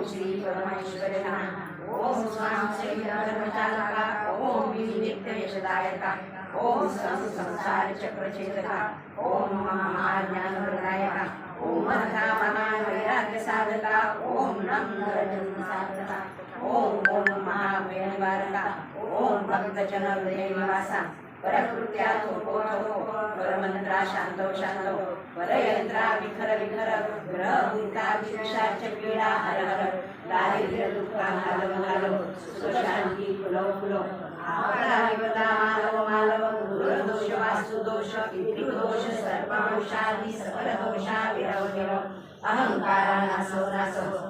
श्री परमेश्वर ओम स्वाम धर्मचालका ओम विनित्य ओम सं संसार चक्रचेतका ओम महाज्ञान प्रदायका ओम अर्था वैराग्य साधका ओम नम रजन साधका ओम ओम महाभय ओम भक्तजन हृदय निवासा परकृत्या थोपो परमंत्रा शांतो शांतो परयंत्रा विखर विखर ग्रह भूता पीडा हर हर दारिद्र्य दुःख घालव घालव सुशांती फुलो फुलो आपला विपदा मालव मालव दूरदोष वास्तुदोष पितृदोष, सर्पदोषादि सकल दोषा विरव विरव अहंकारा नासो नासो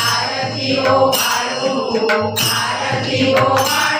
आरती ओ आरती ओ वाळू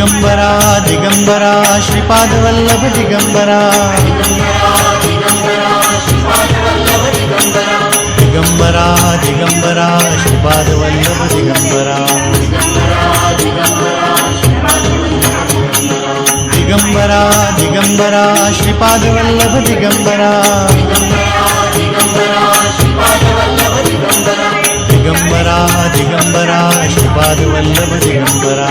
திகம்பரா திகம்பரா ஸ்ரீபாதவல்லப திகம்பரா திகம்பரா திகம்பரா ஸ்ரீபாதவல்லப திகம்பரா திகம்பரா திகம்பரா ஸ்ரீபாதவல்லப திகம்பரா திகம்பரா திகம்பரா ஸ்ரீபாதவல்லப திகம்பரா